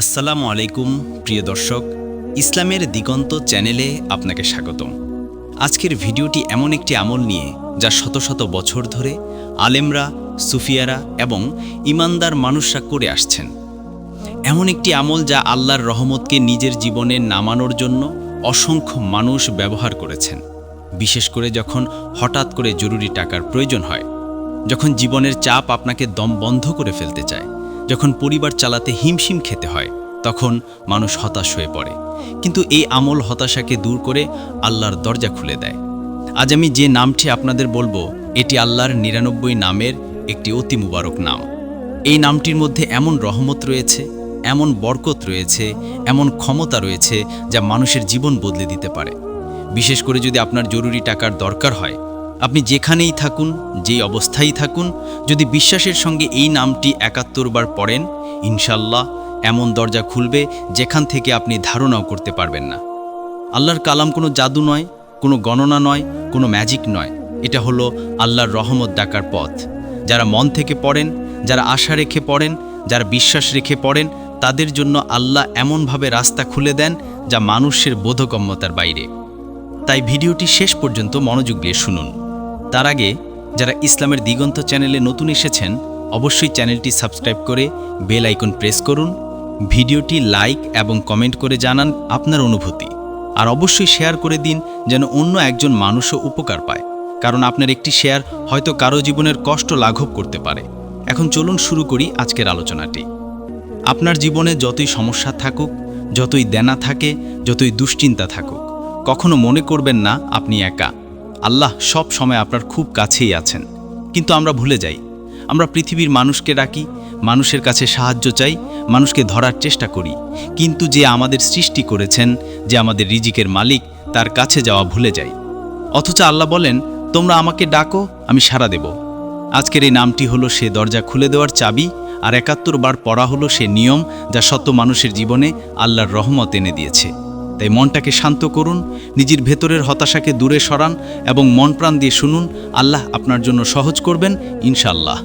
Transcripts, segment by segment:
আসসালামু আলাইকুম, প্রিয় দর্শক। ইসলামের দিগন্ত চ্যানেলে আপনাকে স্বাগতম। আজকের ভিডিওটি এমন একটি আমল নিয়ে, যা শত শত বছর ধরে আলেমরা, সুফিয়ারা এবং ইমানদার মানুষরা করে আসছেন। এমন একটি আমল যা আল্লাহর রহমতকে নিজের জীবনে নামানোর জন্য অসংখ্য মানুষ ব্যবহার করেছেন। বিশেষ করে যখন হঠাৎ করে জরুরি টাকার প্রয়োজন হয়, যখন জীবনের চাপ আপনাকে দম বন্ধ করে ফেলতে চায় যখন পরিবার চালাতে হিমশিম খেতে হয়, তখন মানুষ হতাশ হয়ে পড়ে। কিন্তু এই আমল হতাশাকে দূর করে আল্লাহর দরজা খুলে দেয়। আজ আমি যে নামটি আপনাদের বলব, এটি আল্লাহর নিরানব্বই নামের একটি অতি মুবারক নাম। এই নামটির মধ্যে এমন রহমত রয়েছে, এমন বরকত রয়েছে, এমন ক্ষমতা রয়েছে যা মানুষের জীবন বদলে দিতে পারে। বিশেষ করে যদি আপনার জরুরি টাকার দরকার হয় আপনি যেখানেই থাকুন, যেই অবস্থায় থাকুন, যদি বিশ্বাসের সঙ্গে এই নামটি একাত্তর বার পড়েন, ইনশাল্লাহ এমন দরজা খুলবে যেখান থেকে আপনি ধারণাও করতে পারবেন না। আল্লাহর কালাম কোনো জাদু নয়, কোনো গণনা নয়, কোনো ম্যাজিক নয়। এটা হলো আল্লাহর রহমত ডাকার পথ। যারা মন থেকে পড়েন, যারা আশা রেখে পড়েন, যারা বিশ্বাস রেখে পড়েন, তাদের জন্য আল্লাহ এমনভাবে রাস্তা খুলে দেন যা মানুষের বোধগম্যতার বাইরে। তাই ভিডিওটি শেষ পর্যন্ত মনোযোগ দিয়ে শুনুন। তার আগে, যারা ইসলামের দিগন্ত চ্যানেলে নতুন এসেছেন, অবশ্যই চ্যানেলটি সাবস্ক্রাইব করে বেল আইকন প্রেস করুন, ভিডিওটি লাইক এবং কমেন্ট করে জানান আপনার অনুভূতি। আর অবশ্যই শেয়ার করে দিন যেন অন্য একজন মানুষও উপকার পায়, কারণ আপনার একটি শেয়ার হয়তো কারও জীবনের কষ্ট লাঘব করতে পারে। এখন চলুন শুরু করি আজকের আলোচনাটি। আপনার জীবনে যতই সমস্যা থাকুক, যতই দেনা থাকে, যতই দুশ্চিন্তা থাকুক, কখনো মনে করবেন না আপনি একা। আল্লাহ সব সময় আপনার খুব কাছেই আছেন। কিন্তু আমরা ভুলে যাই। আমরা পৃথিবীর মানুষকে ডাকি, মানুষের কাছে সাহায্য চাই, মানুষকে ধরার চেষ্টা করি। কিন্তু যে আমাদের সৃষ্টি করেছেন, যে আমাদের রিজিকের মালিক, তার কাছে যাওয়া ভুলে যাই। অথচ আল্লাহ বলেন, তোমরা আমাকে ডাকো, আমি সাড়া দেব। আজকের এই নামটি হলো সে দরজা খুলে দেওয়ার চাবি, আর একাত্তর বার পড়া হলো সে নিয়ম, যা শত মানুষের জীবনে আল্লাহর রহমত এনে দিয়েছে। তাই মনটাকে শান্ত করুন, নিজের ভেতরের হতাশাকে দূরে সরান এবং মন প্রাণ দিয়ে শুনুন, আল্লাহ আপনার জন্য সহজ করবেন ইনশাল্লাহ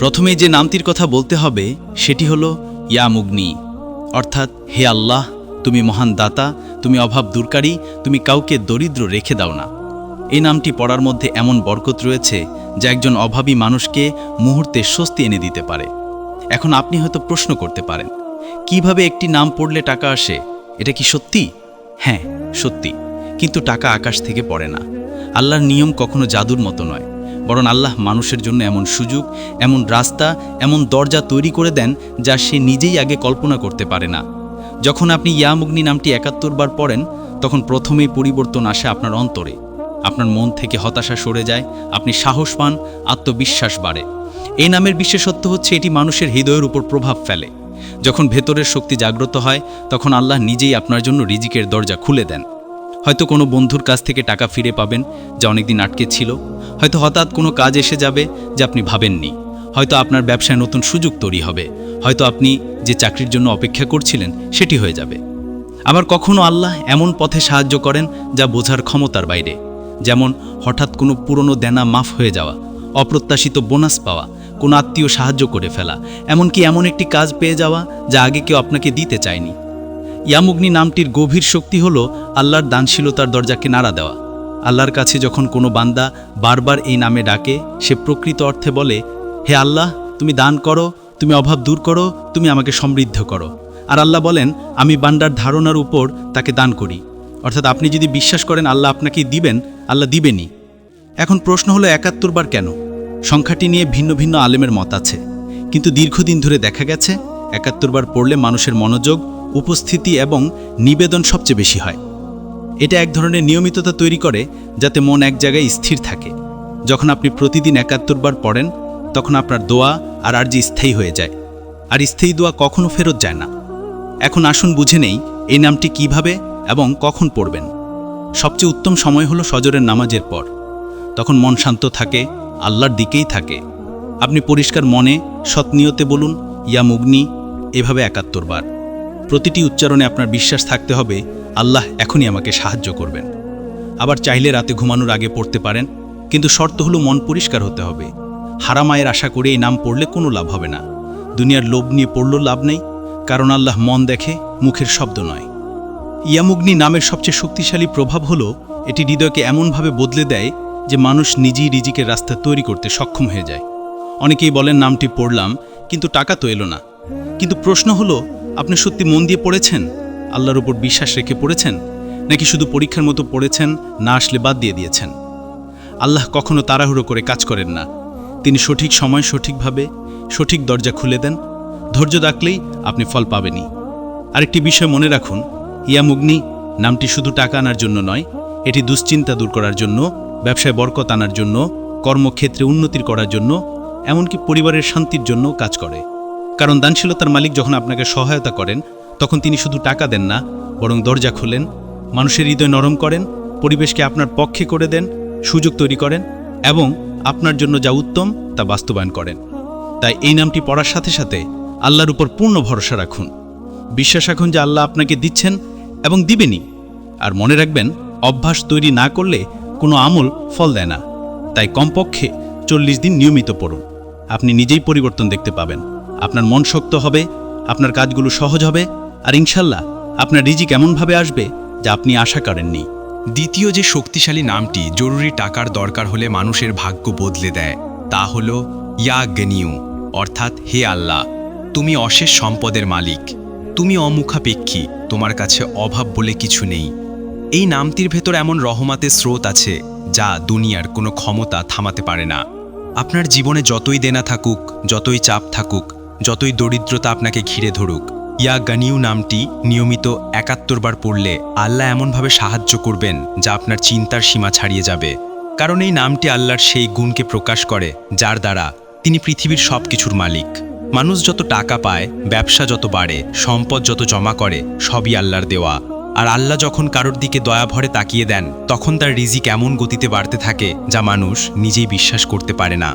প্রথমে যে নামটির কথা বলতে হবে, সেটি হলো ইয়া মুগ্নি। অর্থাৎ, হে আল্লাহ, তুমি মহান দাতা, তুমি অভাব দূরকারী, তুমি কাউকে দরিদ্র রেখে দাও না। এই নামটি পড়ার মধ্যে এমন বরকত রয়েছে, যা একজন অভাবী মানুষকে মুহূর্তে স্বস্তি এনে দিতে পারে। এখন আপনি হয়তো প্রশ্ন করতে পারেন, কীভাবে একটি নাম পড়লে টাকা আসে? এটা কি সত্যি? হ্যাঁ সত্যি। কিন্তু টাকা আকাশ থেকে পড়ে না। আল্লাহর নিয়ম কখনো জাদুর মতো নয়। বরং আল্লাহ মানুষের জন্য এমন সুযোগ, এমন রাস্তা, এমন দরজা তৈরি করে দেন যা সে নিজেই আগে কল্পনা করতে পারে না। যখন আপনি ইয়ামগ্নি নামটি একাত্তর বার পড়েন, তখন প্রথমেই পরিবর্তন আসে আপনার অন্তরে। আপনার মন থেকে হতাশা সরে যায়, আপনি সাহস পান, আত্মবিশ্বাস বাড়ে। এই নামের বিশেষত্ব হচ্ছে এটি মানুষের হৃদয়ের উপর প্রভাব ফেলে। যখন ভেতরের শক্তি জাগ্রত হয়, তখন আল্লাহ নিজেই আপনার জন্য রিজিকের দরজা খুলে দেন। হয়তো কোনো বন্ধুর কাছ থেকে টাকা ফিরে পাবেন যা অনেকদিন আটকে ছিল, হয়তো হঠাৎ কোনো কাজ এসে যাবে যা আপনি ভাবেননি। হয়তো আপনার ব্যবসায় নতুন সুযোগ তৈরি হবে, হয়তো আপনি যে চাকরির জন্য অপেক্ষা করছিলেন, সেটি হয়ে যাবে। আবার কখনো আল্লাহ এমন পথে সাহায্য করেন যা বোঝার ক্ষমতার বাইরে, যেমন হঠাৎ কোনো পুরনো দেনা মাফ হয়ে যাওয়া, অপ্রত্যাশিত বোনাস পাওয়া কোনো আত্মীয় সাহায্য করে ফেলা, এমনকি এমন একটি কাজ পেয়ে যাওয়া যা আগে কেউ আপনাকে দিতে চায়নি। ইয়ামুগ্নি নামটির গভীর শক্তি হল আল্লাহর দানশীলতার দরজাকে নাড়া দেওয়া। আল্লাহর কাছে যখন কোনো বান্দা বারবার এই নামে ডাকে, সে প্রকৃত অর্থে বলে, হে আল্লাহ, তুমি দান করো, তুমি অভাব দূর করো, তুমি আমাকে সমৃদ্ধ করো। আর আল্লাহ বলেন, আমি বান্দার ধারণার উপর তাকে দান করি। অর্থাৎ আপনি যদি বিশ্বাস করেন আল্লাহ আপনাকে দিবেন, আল্লাহ দিবেনই। এখন প্রশ্ন হলো একাত্তর বার কেন? সংখ্যাটি নিয়ে ভিন্ন ভিন্ন আলেমের মত আছে। কিন্তু দীর্ঘদিন ধরে দেখা গেছে, একাত্তর বার পড়লে মানুষের মনোযোগ, উপস্থিতি এবং নিবেদন সবচেয়ে বেশি হয়। এটা এক ধরনের নিয়মিততা তৈরি করে, যাতে মন এক জায়গায় স্থির থাকে। যখন আপনি প্রতিদিন একাত্তর বার পড়েন, তখন আপনার দোয়া আর আর্জি স্থায়ী হয়ে যায়। আর স্থায়ী দোয়া কখনো ফেরত যায় না। এখন আসুন বুঝে নেই, এই নামটি কীভাবে এবং কখন পড়বেন। সবচেয়ে উত্তম সময় হলো সজরের নামাজের পর। তখন মন শান্ত থাকে আল্লাহর দিকেই থাকে। আপনি পরিষ্কার মনে, সৎনিয়তে বলুন, ইয়া মুগ্নি, এভাবে একাত্তর বার। প্রতিটি উচ্চারণে আপনার বিশ্বাস থাকতে হবে, আল্লাহ এখনই আমাকে সাহায্য করবেন। আবার চাইলে রাতে ঘুমানোর আগে পড়তে পারেন, কিন্তু শর্ত হলো মন পরিষ্কার হতে হবে। হারামায়ের আশা করে এই নাম পড়লে কোনো লাভ হবে না। দুনিয়ার লোভ নিয়ে পড়লেও লাভ নেই, কারণ আল্লাহ মন দেখে, মুখের শব্দ নয়। ইয়ামুগ্নি নামের সবচেয়ে শক্তিশালী প্রভাব হলো, এটি হৃদয়কে এমনভাবে বদলে দেয় যে মানুষ নিজেই রিজিকের রাস্তা তৈরি করতে সক্ষম হয়ে যায়। অনেকেই বলেন, নামটি পড়লাম, কিন্তু টাকা তো এলো না। কিন্তু প্রশ্ন হলো, আপনি সত্যি মন দিয়ে পড়েছেন? আল্লাহর উপর বিশ্বাস রেখে পড়েছেন? নাকি শুধু পরীক্ষার মতো পড়েছেন, না আসলে বাদ দিয়ে দিয়েছেন? আল্লাহ কখনো তাড়াহুড়ো করে কাজ করেন না। তিনি সঠিক সময় সঠিকভাবে, সঠিক দরজা খুলে দেন। ধৈর্য রাখলেই আপনি ফল পাবেনই। আরেকটি বিষয় মনে রাখুন ইয়ামুগ্নি নামটি শুধু টাকা আনার জন্য নয়, এটি দুশ্চিন্তা দূর করার জন্য ব্যবসায় বরকত আনার জন্য, কর্মক্ষেত্রে উন্নতির করার জন্য, এমনকি পরিবারের শান্তির জন্য কাজ করে। কারণ দানশীলতার মালিক যখন আপনাকে সহায়তা করেন, তখন তিনি শুধু টাকা দেন না, বরং দরজা খোলেন, মানুষের হৃদয় নরম করেন, পরিবেশকে আপনার পক্ষে করে দেন, সুযোগ তৈরি করেন, এবং আপনার জন্য যা উত্তম, তা বাস্তবায়ন করেন। তাই এই নামটি পড়ার সাথে সাথে আল্লাহর উপর পূর্ণ ভরসা রাখুন। বিশ্বাস রাখুন যে আল্লাহ আপনাকে দিচ্ছেন এবং দিবেনই। আর মনে রাখবেন, অভ্যাস তৈরি না করলে কোনো আমল ফল দেয় না। তাই কমপক্ষে চল্লিশ দিন নিয়মিত পড়ুন। আপনি নিজেই পরিবর্তন দেখতে পাবেন। আপনার মন শক্ত হবে, আপনার কাজগুলো সহজ হবে, আর ইনশাল্লাহ আপনার রিজিক এমনভাবে আসবে যা আপনি আশা করেননি। দ্বিতীয় যে শক্তিশালী নামটি জরুরি টাকার দরকার হলে মানুষের ভাগ্য বদলে দেয়, তা হল ইয়া গনিউ, অর্থাৎ হে আল্লাহ, তুমি অশেষ সম্পদের মালিক। তুমি অমুখাপেক্ষী, তোমার কাছে অভাব বলে কিছু নেই। এই নামটির ভেতর এমন রহমাতের স্রোত আছে, যা দুনিয়ার কোনো ক্ষমতা থামাতে পারে না। আপনার জীবনে যতই দেনা থাকুক, যতই চাপ থাকুক, যতই দরিদ্রতা আপনাকে ঘিরে ধরুক, ইয়া গানিউ নামটি নিয়মিত একাত্তর বার পড়লে আল্লাহ এমনভাবে সাহায্য করবেন, যা আপনার চিন্তার সীমা ছাড়িয়ে যাবে। কারণ এই নামটি আল্লাহর সেই গুণকে প্রকাশ করে, যার দ্বারা তিনি পৃথিবীর সব কিছুর মালিক। মানুষ যত টাকা পায়, ব্যবসা যত বাড়ে, সম্পদ যত জমা করে, সবই আল্লাহর দেওয়া। আর আল্লাহ যখন কারোর দিকে দয়া ভরে তাকিয়ে দেন, তখন তার রিজিক এমন গতিতে বাড়তে থাকে যা মানুষ নিজেই বিশ্বাস করতে পারে না।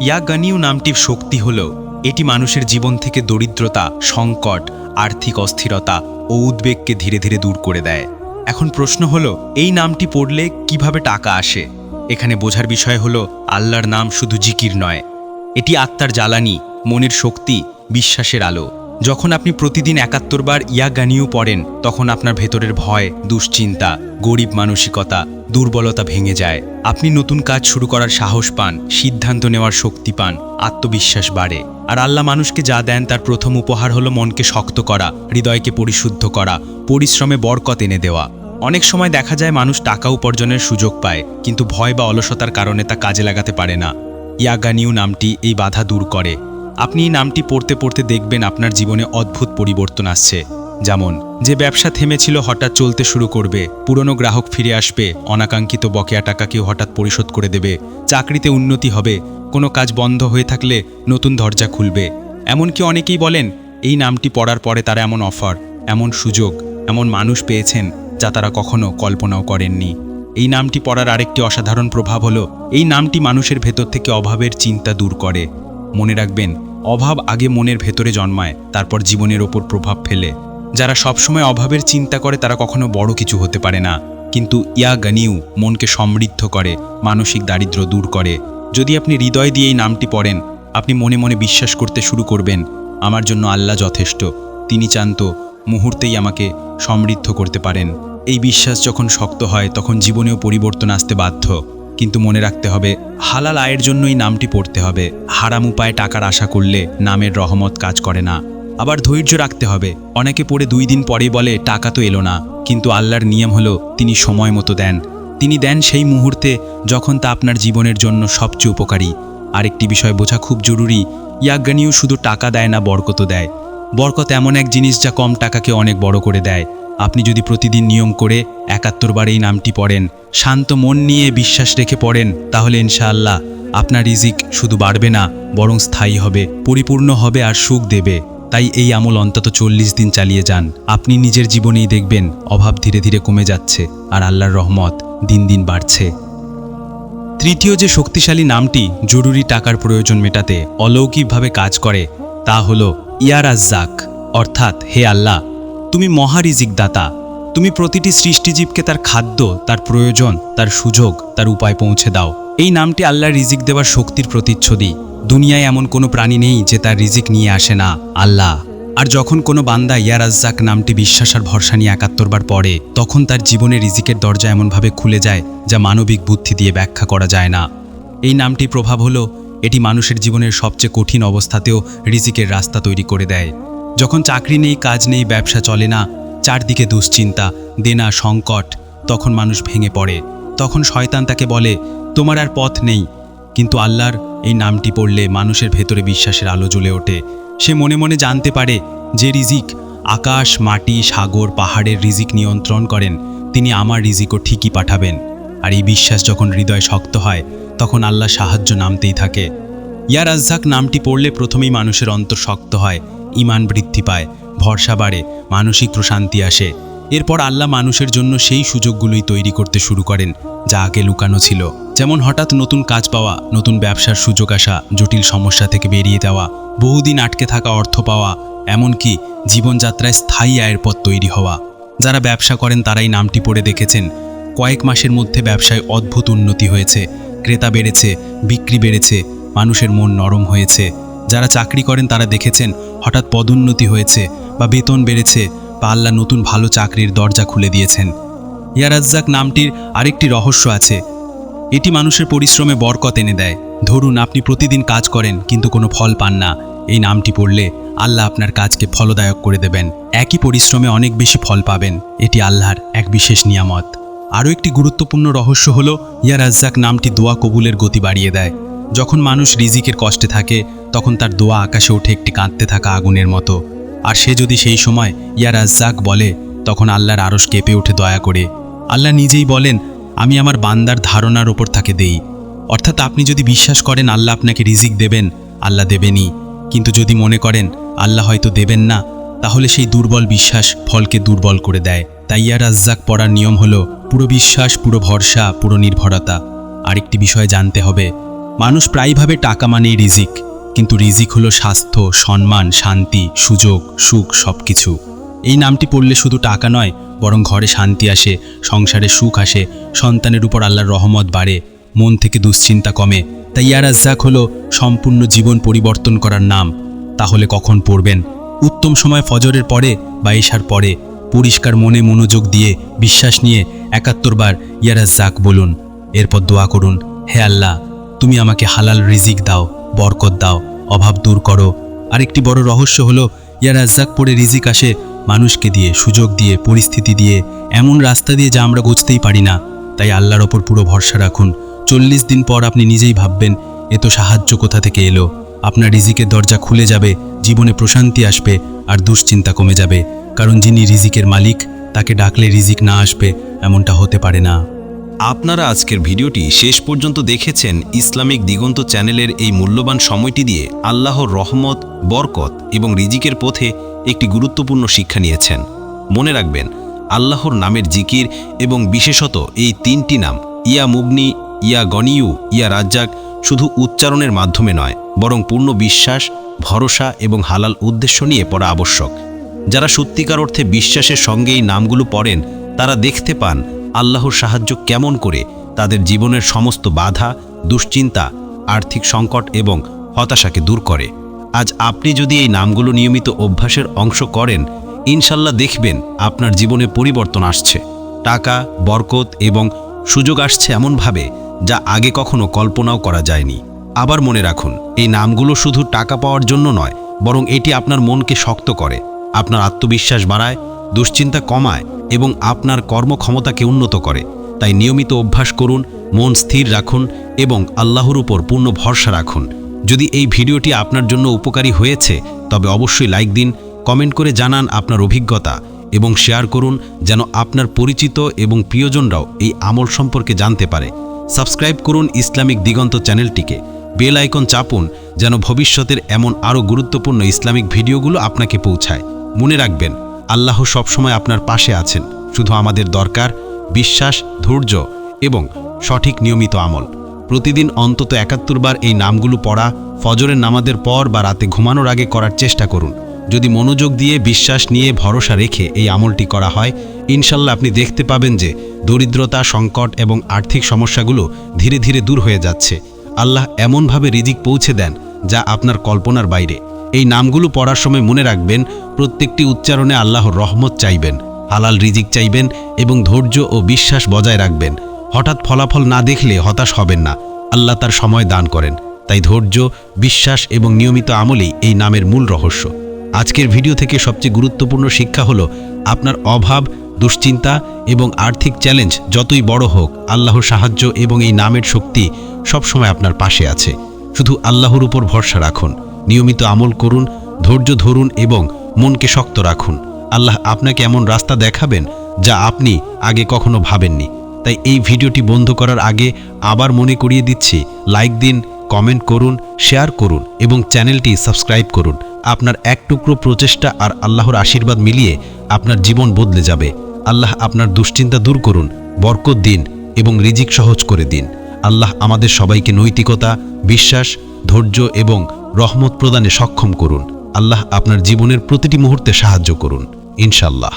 ইয়া গানিউ নামটির শক্তি হল, এটি মানুষের জীবন থেকে দরিদ্রতা, সংকট, আর্থিক অস্থিরতা ও উদ্বেগকে ধীরে ধীরে দূর করে দেয়। এখন প্রশ্ন হলো, এই নামটি পড়লে কীভাবে টাকা আসে? এখানে বোঝার বিষয় হলো, আল্লাহর নাম শুধু জিকির নয়, এটি আত্মার জ্বালানি, মনের শক্তি, বিশ্বাসের আলো। যখন আপনি প্রতিদিন একাত্তর বার ইয়া গানিউ পড়েন, তখন আপনার ভেতরের ভয়, দুশ্চিন্তা, গরিব মানসিকতা, দুর্বলতা ভেঙে যায়। আপনি নতুন কাজ শুরু করার সাহস পান, সিদ্ধান্ত নেওয়ার শক্তি পান, আত্মবিশ্বাস বাড়ে। আর আল্লাহ মানুষকে যা দেন, তার প্রথম উপহার হলো মনকে শক্ত করা, হৃদয়কে পরিশুদ্ধ করা, পরিশ্রমে বরকত এনে দেওয়া। অনেক সময় দেখা যায় মানুষ টাকা উপার্জনের সুযোগ পায়, কিন্তু ভয় বা অলসতার কারণে তা কাজে লাগাতে পারে না। ইয়াগানিউ নামটি এই বাধা দূর করে। আপনি এই নামটি পড়তে পড়তে দেখবেন আপনার জীবনে অদ্ভুত পরিবর্তন আসছে। যেমন, যে ব্যবসা থেমেছিল হঠাৎ চলতে শুরু করবে, পুরনো গ্রাহক ফিরে আসবে, অনাকাঙ্ক্ষিত বকেয়া টাকা কেউ হঠাৎ পরিশোধ করে দেবে, চাকরিতে উন্নতি হবে, কোনো কাজ বন্ধ হয়ে থাকলে নতুন দরজা খুলবে। এমনকি অনেকেই বলেন, এই নামটি পড়ার পরে তারা এমন অফার, এমন সুযোগ, এমন মানুষ পেয়েছেন যা তারা কখনো কল্পনাও করেননি। এই নামটি পড়ার আরেকটি অসাধারণ প্রভাব হলো, এই নামটি মানুষের ভেতর থেকে অভাবের চিন্তা দূর করে। মনে রাখবেন, অভাব আগে মনের ভেতরে জন্মায়, তারপর জীবনের ওপর প্রভাব ফেলে। যারা সবসময় অভাবের চিন্তা করে, তারা কখনো বড় কিছু হতে পারে না। কিন্তু ইয়া গানিউ মনকে সমৃদ্ধ করে, মানসিক দারিদ্র্য দূর করে। যদি আপনি হৃদয় দিয়ে এই নামটি পড়েন, আপনি মনে মনে বিশ্বাস করতে শুরু করবেন, আমার জন্য আল্লাহ যথেষ্ট। তিনি চান তো মুহূর্তেই আমাকে সমৃদ্ধ করতে পারেন। এই বিশ্বাস যখন শক্ত হয়, তখন জীবনেও পরিবর্তন আসতে বাধ্য। কিন্তু মনে রাখতে হবে, হালাল আয়ের জন্যই নামটি পড়তে হবে। হারাম উপায়ে টাকার আশা করলে নামের রহমত কাজ করে না। আবার ধৈর্য রাখতে হবে। অনেকে পড়ে দুই দিন পরেই বলে, টাকা তো এলো না। কিন্তু আল্লাহর নিয়ম হলো, তিনি সময় মতো দেন। তিনি দেন সেই মুহূর্তে যখন তা আপনার জীবনের জন্য সবচেয়ে উপকারী। আরেকটি বিষয় বোঝা খুব জরুরি, ইয়াজ্ঞানীও শুধু টাকা দেয় না বরকত দেয়। বরকত এমন এক জিনিস যা কম টাকাকে অনেক বড় করে দেয়। আপনি যদি প্রতিদিন নিয়ম করে একাত্তর বার এই নামটি পড়েন, শান্ত মন নিয়ে বিশ্বাস রেখে পড়েন, তাহলে ইনশাআল্লাহ আপনার রিজিক শুধু বাড়বে না, বরং স্থায়ী হবে, পরিপূর্ণ হবে আর সুখ দেবে। তাই এই আমল অন্তত চল্লিশ দিন চালিয়ে যান। আপনি নিজের জীবনেই দেখবেন, অভাব ধীরে ধীরে কমে যাচ্ছে আর আল্লাহর রহমত দিন দিন বাড়ছে। তৃতীয় যে শক্তিশালী নামটি জরুরি টাকার প্রয়োজন মেটাতে অলৌকিকভাবে কাজ করে, তা হল ইয়ারাজ্জাক অর্থাৎ হে আল্লাহ তুমি মহারিজিক দাতা তুমি প্রতিটি সৃষ্টিজীবকে তার খাদ্য, তার প্রয়োজন, তার সুযোগ, তার উপায় পৌঁছে দাও। এই নামটি আল্লাহর রিজিক দেওয়ার শক্তির প্রতিচ্ছবি। দুনিয়ায় এমন কোনো প্রাণী নেই যে তার রিজিক নিয়ে আসে না। আল্লাহ। আর যখন কোনো বান্দা ইয়া রাজ্জাক নামটি বিশ্বাস আর ভরসা নিয়ে একাত্তরবার পড়ে, তখন তার জীবনে রিজিকের দরজা এমনভাবে খুলে যায় যা মানবিক বুদ্ধি দিয়ে ব্যাখ্যা করা যায় না। এই নামটি প্রভাব হলো, এটি মানুষের জীবনের সবচেয়ে কঠিন অবস্থাতেও রিজিকের রাস্তা তৈরি করে দেয়। যখন চাকরি নেই, কাজ নেই, ব্যবসা চলে না, চারদিকে দুশ্চিন্তা, দেনা, সংকট, তখন মানুষ ভেঙে পড়ে। তখন শয়তান তাকে বলে, তোমার আর পথ নেই। কিন্তু আল্লাহর এই নামটি পড়লে মানুষের ভেতরে বিশ্বাসের আলো জ্বলে ওঠে। সে মনে মনে জানতে পারে যে রিজিক, আকাশ, মাটি, সাগর, পাহাড়ের রিজিক নিয়ন্ত্রণ করেন, তিনি আমার রিজিকও ঠিকই পাঠাবেন। আর এই বিশ্বাস যখন হৃদয় শক্ত হয়, তখন আল্লাহ সাহায্য নামতেই থাকে। ইয়া রাজ্জাক নামটি পড়লে প্রথমেই মানুষের অন্তর শক্ত হয়। ইমান বৃদ্ধি পায়, ভরসা বাড়ে, মানসিক প্রশান্তি আসে। এরপর আল্লাহ মানুষের জন্য সেই সুযোগগুলোই তৈরি করতে শুরু করেন, যা আগে লুকানো ছিল। যেমন হঠাৎ নতুন কাজ পাওয়া, নতুন ব্যবসার সুযোগ আসা, জটিল সমস্যা থেকে বেরিয়ে দেওয়া বহুদিন আটকে থাকা অর্থ পাওয়া, এমনকি জীবনযাত্রায় স্থায়ী আয়ের পথ তৈরি হওয়া। যারা ব্যবসা করেন তারাই নামটি পড়ে দেখেছেন। কয়েক মাসের মধ্যে ব্যবসায় অদ্ভুত উন্নতি হয়েছে, ক্রেতা বেড়েছে, বিক্রি বেড়েছে, মানুষের মন নরম হয়েছে। যারা চাকরি করেন তারা দেখেছেন হঠাৎ পদোন্নতি হয়েছে বা বেতন বেড়েছে বা আল্লাহ নতুন ভালো চাকরির দরজা খুলে দিয়েছেন। ইয়ারাজ্জাক নামটির আরেকটি রহস্য আছে। এটি মানুষের পরিশ্রমে বরকত এনে দেয়। ধরুন আপনি প্রতিদিন কাজ করেন কিন্তু কোনো ফল পান না। এই নামটি পড়লে আল্লাহ আপনার কাজকে ফলদায়ক করে দেবেন। একই পরিশ্রমে অনেক বেশি ফল পাবেন। এটি আল্লাহর এক বিশেষ নিয়ামত। আরও একটি গুরুত্বপূর্ণ রহস্য হল, ইয়া রাজ্জাক নামটি দোয়া কবুলের গতি বাড়িয়ে দেয়। যখন মানুষ রিজিকের কষ্টে থাকে, তখন তার দোয়া আকাশে ওঠে একটি কাঁদতে থাকা আগুনের মতো। আর সে যদি সেই সময় ইয়া রাজ্জাক বলে, তখন আল্লাহর আরশ কেঁপে ওঠে দয়া করে। আল্লাহ নিজেই বলেন, আমি আমার বান্দার ধারণার ওপর তাকে দেই। অর্থাৎ আপনি যদি বিশ্বাস করেন আল্লাহ আপনাকে রিজিক দেবেন, আল্লাহ দেবেনই। কিন্তু যদি মনে করেন আল্লাহ হয়তো দেবেন না, তাহলে সেই দুর্বল বিশ্বাস ফলকে দুর্বল করে দেয়। তাই ইয়া রাজ্জাক পড়ার নিয়ম হলো, পুরো বিশ্বাস, পুরো ভরসা, পুরো নির্ভরতা। আরেকটি বিষয় জানতে হবে মানুষ প্রায়ভাবে টাকা মানেই রিজিক, কিন্তু রিজিক হলো স্বাস্থ্য, সম্মান, শান্তি, সুযোগ, সুখ সব কিছু এই নামটি পড়লে শুধু টাকা নয়, বরং ঘরে শান্তি আসে, সংসারে সুখ আসে, সন্তানের উপর আল্লাহর রহমত বাড়ে, মন থেকে দুশ্চিন্তা কমে। তাই ইয়া রাজ্জাক হলো সম্পূর্ণ জীবন পরিবর্তন করার নাম। তাহলে কখন পড়বেন? উত্তম সময় ফজরের পরে বা এশার পরে? পরিষ্কার মনে মনোযোগ দিয়ে, বিশ্বাস নিয়ে একাত্তর বার ইয়ারাজ্জাক বলুন। এরপর দোয়া করুন, হে আল্লাহ তুমি আমাকে হালাল রিজিক দাও, বরকত দাও, অভাব দূর করো। আরেকটি বড় রহস্য হলো ইয়ারাজ্জাক পড়ে রিজিক আসে মানুষকে দিয়ে, সুযোগ দিয়ে, পরিস্থিতি দিয়ে, এমন রাস্তা দিয়ে যা আমরা বুঝতেই পারি না। তাই আল্লাহর ওপর পুরো ভরসা রাখুন। চল্লিশ দিন পর আপনি নিজেই ভাববেন, এ তো সাহায্য কোথা থেকে এলো? আপনার রিজিকের দরজা খুলে যাবে, জীবনে প্রশান্তি আসবে, আর দুশ্চিন্তা কমে যাবে। কারণ যিনি রিজিকের মালিক, তাকে ডাকলে রিজিক না আসবে, এমনটা হতে পারে না। আপনারা আজকের ভিডিওটি শেষ পর্যন্ত দেখেছেন ইসলামিক দিগন্ত চ্যানেলের এই মূল্যবান সময়টি দিয়ে আল্লাহর রহমত, বরকত এবং রিজিকের পথে একটি গুরুত্বপূর্ণ শিক্ষা নিয়েছেন। মনে রাখবেন, আল্লাহর নামের জিকির এবং বিশেষত এই তিনটি নাম, ইয়া মুগনি, ইয়া গনিয়ু, ইয়া রাজ্জাক, শুধু উচ্চারণের মাধ্যমে নয়, বরং পূর্ণ বিশ্বাস, ভরসা এবং হালাল উদ্দেশ্য নিয়ে পড়া আবশ্যক। যারা সত্যিকার অর্থে বিশ্বাসের সঙ্গে এই নামগুলো পড়েন, তারা দেখতে পান আল্লাহর সাহায্য কেমন করে তাদের জীবনের সমস্ত বাধা, দুশ্চিন্তা, আর্থিক সংকট এবং হতাশাকে দূর করে। আজ আপনি যদি এই নামগুলো নিয়মিত অভ্যাসের অংশ করেন, ইনশাল্লাহ দেখবেন আপনার জীবনে পরিবর্তন আসছে। টাকা, বরকত এবং সুযোগ আসছে এমনভাবে যা আগে কখনো কল্পনাও করা যায়নি। আবার মনে রাখুন, এই নামগুলো শুধু টাকা পাওয়ার জন্য নয়, বরং এটি আপনার মনকে শক্ত করে, আপনার আত্মবিশ্বাস বাড়ায়, দুশ্চিন্তা কমায় এবং আপনার কর্মক্ষমতাকে উন্নত করে। তাই নিয়মিত অভ্যাস করুন, মন স্থির রাখুন এবং আল্লাহর উপর পূর্ণ ভরসা রাখুন। যদি এই ভিডিওটি আপনার জন্য উপকারী হয়েছে, তবে অবশ্যই লাইক দিন, কমেন্ট করে জানান আপনার অভিজ্ঞতা এবং শেয়ার করুন যেন আপনার পরিচিত এবং প্রিয়জনরাও এই আমল সম্পর্কে জানতে পারে। সাবস্ক্রাইব করুন ইসলামিক দিগন্ত চ্যানেলটিকে। বেল আইকন চাপুন যেন ভবিষ্যতের এমন আরও গুরুত্বপূর্ণ ইসলামিক ভিডিওগুলো আপনাকে পৌঁছায়। মনে রাখবেন আল্লাহ সবসময় আপনার পাশে আছেন, শুধু আমাদের দরকার বিশ্বাস, ধৈর্য এবং সঠিক নিয়মিত আমল। প্রতিদিন অন্তত একাত্তর বার এই নামগুলো পড়া, ফজরের নামাজের পর বা রাতে ঘুমানোর আগে করার চেষ্টা করুন। যদি মনোযোগ দিয়ে বিশ্বাস নিয়ে ভরসা রেখে এই আমলটি করা হয়, ইনশাল্লাহ আপনি দেখতে পাবেন যে দরিদ্রতা, সংকট এবং আর্থিক সমস্যাগুলো ধীরে ধীরে দূর হয়ে যাচ্ছে। আল্লাহ এমনভাবে রিজিক পৌঁছে দেন যা আপনার কল্পনার বাইরে। এই নামগুলো পড়ার সময় মনে রাখবেন, প্রত্যেকটি উচ্চারণে আল্লাহর রহমত চাইবেন, হালাল রিজিক চাইবেন এবং ধৈর্য ও বিশ্বাস বজায় রাখবেন। হঠাৎ ফলাফল না দেখলে হতাশ হবেন না। আল্লাহ তার সময় দান করেন। তাই ধৈর্য, বিশ্বাস এবং নিয়মিত আমলেই এই নামের মূল রহস্য। আজকের ভিডিও থেকে সবচেয়ে গুরুত্বপূর্ণ শিক্ষা হলো, আপনার অভাব, দুশ্চিন্তা এবং আর্থিক চ্যালেঞ্জ যতই বড় হোক, আল্লাহর সাহায্য এবং এই নামের শক্তি সবসময় আপনার পাশে আছে। শুধু আল্লাহর উপর ভরসা রাখুন। নিয়মিত আমল করুন, ধৈর্য ধরুন এবং মনকে শক্ত রাখুন। আল্লাহ আপনাকে এমন রাস্তা দেখাবেন যা আপনি আগে কখনো ভাবেননি। তাই এই ভিডিওটি বন্ধ করার আগে আবার মনে করিয়ে দিচ্ছি, লাইক দিন, কমেন্ট করুন, শেয়ার করুন এবং চ্যানেলটি সাবস্ক্রাইব করুন। আপনার এক টুকরো প্রচেষ্টা আর আল্লাহর আশীর্বাদ মিলিয়ে আপনার জীবন বদলে যাবে। আল্লাহ আপনার দুশ্চিন্তা দূর করুন, বরকত দিন এবং রিজিক সহজ করে দিন। আল্লাহ আমাদের সবাইকে নৈতিকতা, বিশ্বাস, ধৈর্য এবং রহমত প্রদানে সক্ষম করুন। আল্লাহ আপনার জীবনের প্রতিটি মুহূর্তে সাহায্য করুন। ইনশাল্লাহ